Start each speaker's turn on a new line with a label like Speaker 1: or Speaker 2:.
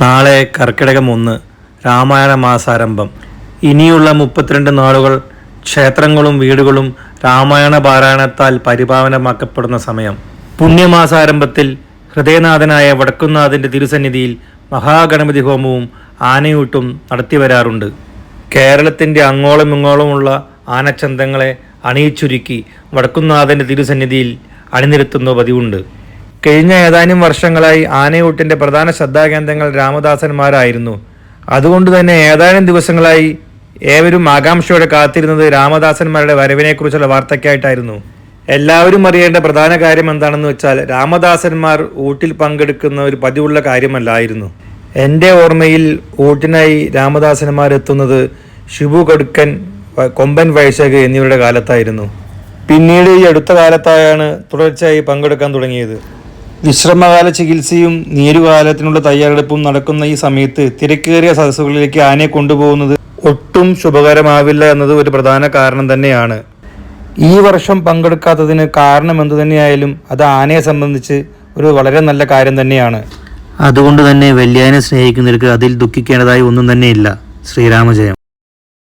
Speaker 1: നാളെ കർക്കിടകം ഒന്ന് രാമായണ മാസാരംഭം. ഇനിയുള്ള മുപ്പത്തിരണ്ട് നാളുകൾ ക്ഷേത്രങ്ങളും വീടുകളും രാമായണ പാരായണത്താൽ പരിപാവനമാക്കപ്പെടുന്ന സമയം. പുണ്യമാസാരംഭത്തിൽ ഹൃദയനാഥനായ വടക്കുന്നാഥന്റെ തിരുസന്നിധിയിൽ മഹാഗണപതി ഹോമവും ആനയൂട്ടും നടത്തിവരാറുണ്ട്. കേരളത്തിന്റെ അങ്ങോളം ഇങ്ങോളമുള്ള ആനച്ചന്തങ്ങളെ അണിയിച്ചൊരുക്കി വടക്കുന്നാഥന്റെ തിരുസന്നിധിയിൽ അണിനിരത്തുന്ന പതിവുണ്ട്. കഴിഞ്ഞ ഏതാനും വർഷങ്ങളായി ആനയൂട്ടിന്റെ പ്രധാന ശ്രദ്ധാകേന്ദ്രങ്ങൾ രാമദാസന്മാരായിരുന്നു. അതുകൊണ്ട് തന്നെ ഏതാനും ദിവസങ്ങളായി ഏവരും ആകാംക്ഷയോടെ കാത്തിരുന്നത് രാമദാസന്മാരുടെ വരവിനെക്കുറിച്ചുള്ള വാർത്തയ്ക്കായിട്ടായിരുന്നു. എല്ലാവരും അറിയേണ്ട പ്രധാന കാര്യം എന്താണെന്ന് വെച്ചാൽ രാമദാസന്മാർ ഊട്ടിൽ പങ്കെടുക്കുന്ന ഒരു പതിവുള്ള കാര്യമല്ലായിരുന്നു. എന്റെ ഓർമ്മയിൽ ഊട്ടിനായി രാമദാസന്മാർ എത്തുന്നത് ഷിബു കടുക്കൻ കൊമ്പൻ വൈശാഖ് എന്നിവരുടെ കാലത്തായിരുന്നു. പിന്നീട് ഈ അടുത്ത കാലത്തായാണ് തുടർച്ചയായി പങ്കെടുക്കാൻ തുടങ്ങിയത്. വിശ്രമകാല ചികിത്സയും നീരുകാലത്തിനുള്ള തയ്യാറെടുപ്പും നടക്കുന്ന ഈ സമയത്ത് തിരക്കേറിയ സദസ്സുകളിലേക്ക് ആനയെ കൊണ്ടുപോകുന്നത് ഒട്ടും ശുഭകരമാവില്ല എന്നത് ഒരു പ്രധാന കാരണം തന്നെയാണ്. ഈ വർഷം പങ്കെടുക്കാത്തതിന് കാരണം എന്തു തന്നെയായാലും അത് ആനയെ സംബന്ധിച്ച് ഒരു വളരെ നല്ല കാര്യം തന്നെയാണ്. അതുകൊണ്ട് തന്നെ വെള്ളിയാനെ സ്നേഹിക്കുന്നവർക്ക് അതിൽ ദുഃഖിക്കേണ്ടതായി ഒന്നും തന്നെയില്ല. ശ്രീരാമജയം.